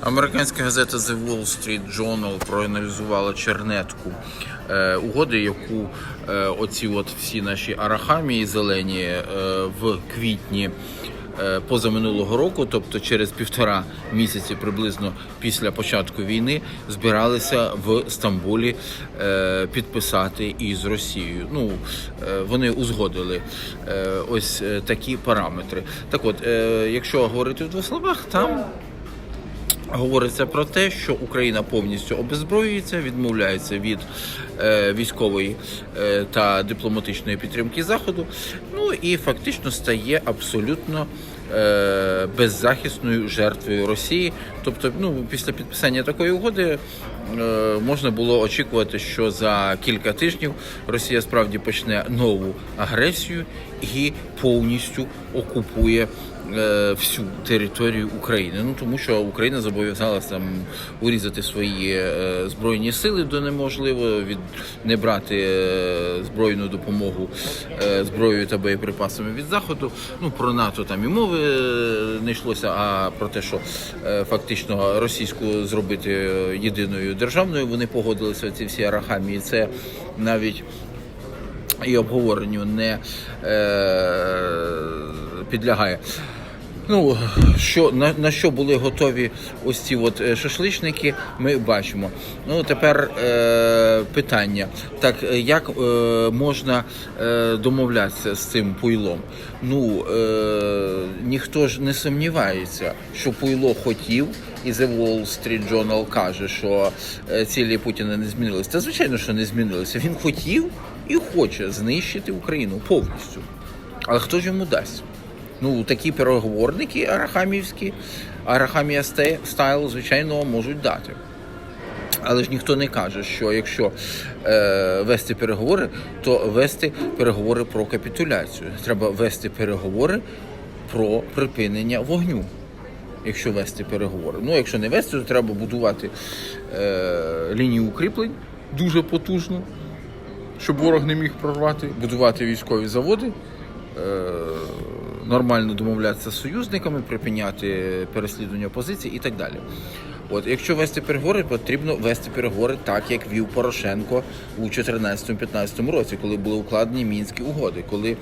Американська газета The Wall Street Journal проаналізувала чернетку е, угоди, яку е, оці от всі наші арахамії зелені е, в квітні е, позаминулого року, тобто через півтора місяці приблизно після початку війни, збиралися в Стамбулі е, підписати із Росією. Ну е, вони узгодили ось такі параметри. Так, от, якщо говорити в двох словах, там. Говориться про те, що Україна повністю обезброюється, відмовляється від е, військової е, та дипломатичної підтримки Заходу, ну і фактично стає абсолютно е, беззахисною жертвою Росії. Тобто, ну після підписання такої угоди е, можна було очікувати, що за кілька тижнів Росія справді почне нову агресію і повністю окупує всю територію України. Ну тому що Україна зобов'язалася там урізати свої е, збройні сили до неможливо, від не брати е, збройну допомогу е, зброєю та боєприпасами від заходу. Ну про НАТО там і мови е, не йшлося, а про те, що е, фактично російську зробити е, єдиною державною, вони погодилися ці всі арахамії. Це навіть і обговоренню не е, підлягає. Ну, що на, на що були готові ось ці от е, шашличники, ми бачимо. Ну тепер е, питання: так е, як е, можна е, домовлятися з цим пуйлом? Ну е, ніхто ж не сумнівається, що пуйло хотів, і The Wall Street Journal каже, що е, цілі Путіна не змінилися. Та звичайно, що не змінилися. Він хотів і хоче знищити Україну повністю. Але хто ж йому дасть? Ну, такі переговорники арахамівські, арахамія стайл, звичайно, можуть дати. Але ж ніхто не каже, що якщо е, вести переговори, то вести переговори про капітуляцію. Треба вести переговори про припинення вогню. Якщо вести переговори. Ну, якщо не вести, то треба будувати е, лінію укріплень дуже потужну, щоб ворог не міг прорвати, будувати військові заводи, е, нормально домовлятися з союзниками, припиняти переслідування позицій і так далі. От, якщо вести переговори, потрібно вести переговори так, як вів Порошенко у 2014-2015 році, коли були укладені мінські угоди, коли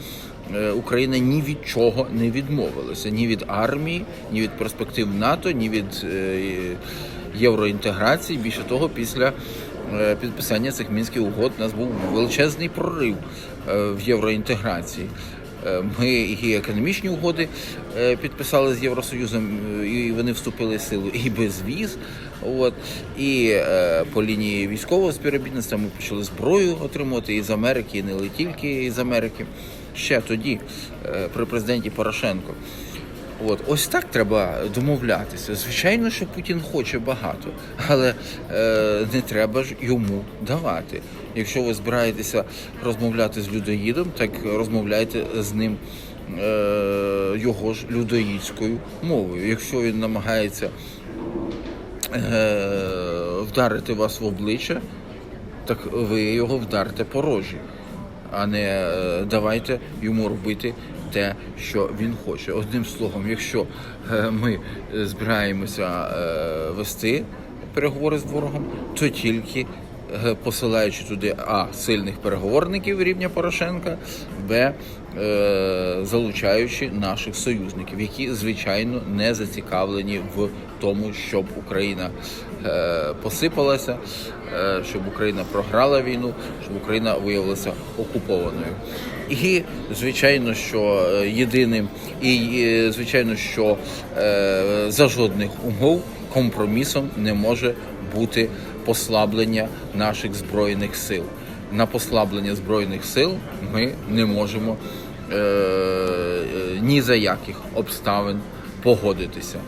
е, Україна ні від чого не відмовилася, ні від армії, ні від перспектив НАТО, ні від е, євроінтеграції. Більше того, після е, підписання цих мінських угод у нас був величезний прорив в євроінтеграції. Е, Ми і економічні угоди е, підписали з Євросоюзом, е, і вони вступили в силу і без віз. От і по лінії військового співробітництва ми почали зброю отримувати із Америки, і не тільки з Америки. Ще тоді, при президенті Порошенко. От ось так треба домовлятися. Звичайно, що Путін хоче багато, але е, не треба ж йому давати. Якщо ви збираєтеся розмовляти з людоїдом, так розмовляйте з ним е, його ж людоїдською мовою. Якщо він намагається е, вдарити вас в обличчя, так ви його вдарите по рожі, а не е, давайте йому робити те, що він хоче. Одним словом, якщо е, ми збираємося е, вести переговори з ворогом, то тільки посилаючи туди а сильних переговорників рівня Порошенка, б е, залучаючи наших союзників, які звичайно не зацікавлені в тому, щоб Україна е, посипалася, е, щоб Україна програла війну, щоб Україна виявилася окупованою. І звичайно, що е, єдиним, і е, звичайно, що е, за жодних умов компромісом не може бути послаблення наших збройних сил. На послаблення збройних сил ми не можемо е, е, ні за яких обставин погодитися.